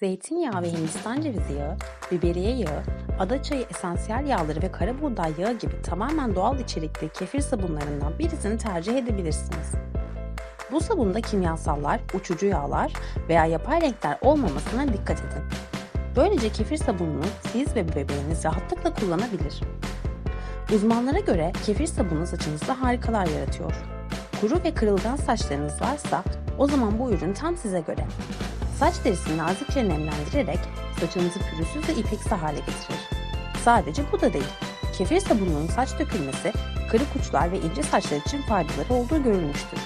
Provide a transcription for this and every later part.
Zeytinyağı ve Hindistan cevizi yağı, biberiye yağı, ada çayı esansiyel yağları ve kara buğday yağı gibi tamamen doğal içerikli kefir sabunlarından birisini tercih edebilirsiniz. Bu sabunda kimyasallar, uçucu yağlar veya yapay renkler olmamasına dikkat edin. Böylece kefir sabununu siz ve bebeğiniz rahatlıkla kullanabilir. Uzmanlara göre kefir sabunu saçınızda harikalar yaratıyor. Kuru ve kırılgan saçlarınız varsa o zaman bu ürün tam size göre. Saç derisini nazikçe nemlendirerek saçınızı pürüzsüz ve ipeksi hale getirir. Sadece bu da değil. Kefir sabununun saç dökülmesi, kırık uçlar ve ince saçlar için faydaları olduğu görülmüştür.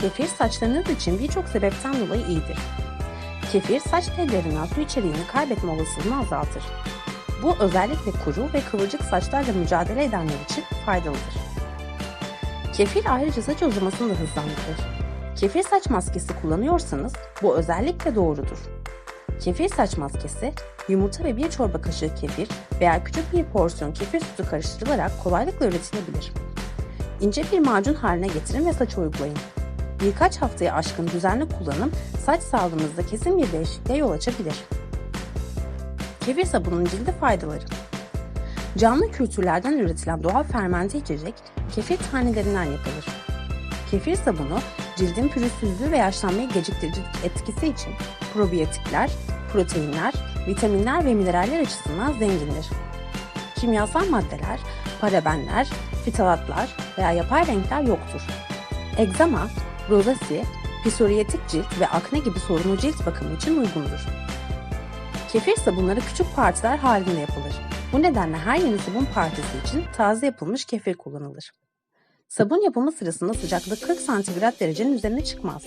Kefir saçlarınız için birçok sebepten dolayı iyidir. Kefir saç tellerinden su içeriğini kaybetme olasılığını azaltır. Bu özellikle kuru ve kıvırcık saçlarla mücadele edenler için faydalıdır. Kefir ayrıca saç uzamasını da hızlandırır. Kefir saç maskesi kullanıyorsanız bu özellikle doğrudur. Kefir saç maskesi, yumurta ve bir çorba kaşığı kefir veya küçük bir porsiyon kefir sütü karıştırılarak kolaylıkla üretilebilir. İnce bir macun haline getirin ve saça uygulayın. Birkaç haftaya aşkın düzenli kullanım saç sağlığınızda kesin bir değişikliğe yol açabilir. Kefir sabunun cilde faydaları Canlı kültürlerden üretilen doğal fermente içecek kefir tanelerinden yapılır. Kefir sabunu cildin pürüzsüzlüğü ve yaşlanmayı geciktirici etkisi için probiyotikler, proteinler, vitaminler ve mineraller açısından zengindir. Kimyasal maddeler, parabenler, fitalatlar veya yapay renkler yoktur. Egzama, rozasi, psoriyatik cilt ve akne gibi sorunlu cilt bakımı için uygundur. Kefir sabunları küçük partiler halinde yapılır. Bu nedenle her yeni sabun partisi için taze yapılmış kefir kullanılır. Sabun yapımı sırasında sıcaklık 40 santigrat derecenin üzerine çıkmaz.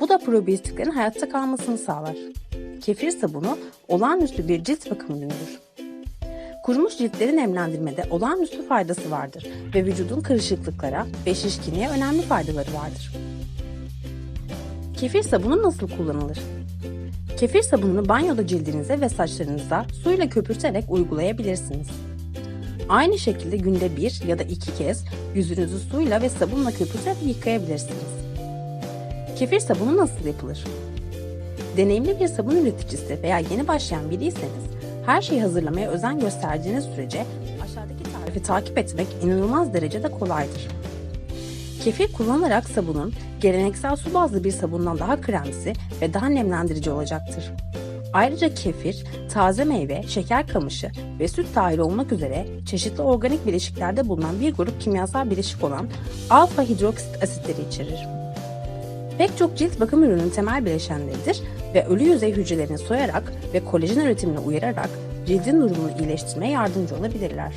Bu da probiyotiklerin hayatta kalmasını sağlar. Kefir sabunu olağanüstü bir cilt bakım ürünüdür. Kurumuş ciltleri nemlendirmede olağanüstü faydası vardır ve vücudun kırışıklıklara ve şişkinliğe önemli faydaları vardır. Kefir sabunu nasıl kullanılır? Kefir sabununu banyoda cildinize ve saçlarınıza suyla köpürterek uygulayabilirsiniz. Aynı şekilde günde bir ya da iki kez yüzünüzü suyla ve sabunla köpürterek yıkayabilirsiniz. Kefir sabunu nasıl yapılır? Deneyimli bir sabun üreticisi veya yeni başlayan biriyseniz her şeyi hazırlamaya özen gösterdiğiniz sürece aşağıdaki tarifi takip etmek inanılmaz derecede kolaydır. Kefir kullanarak sabunun geleneksel su bazlı bir sabundan daha kremsi ve daha nemlendirici olacaktır. Ayrıca kefir, taze meyve, şeker kamışı ve süt dahil olmak üzere çeşitli organik bileşiklerde bulunan bir grup kimyasal bileşik olan alfa hidroksit asitleri içerir. Pek çok cilt bakım ürünün temel bileşenleridir ve ölü yüzey hücrelerini soyarak ve kolajen üretimine uyararak cildin durumunu iyileştirmeye yardımcı olabilirler.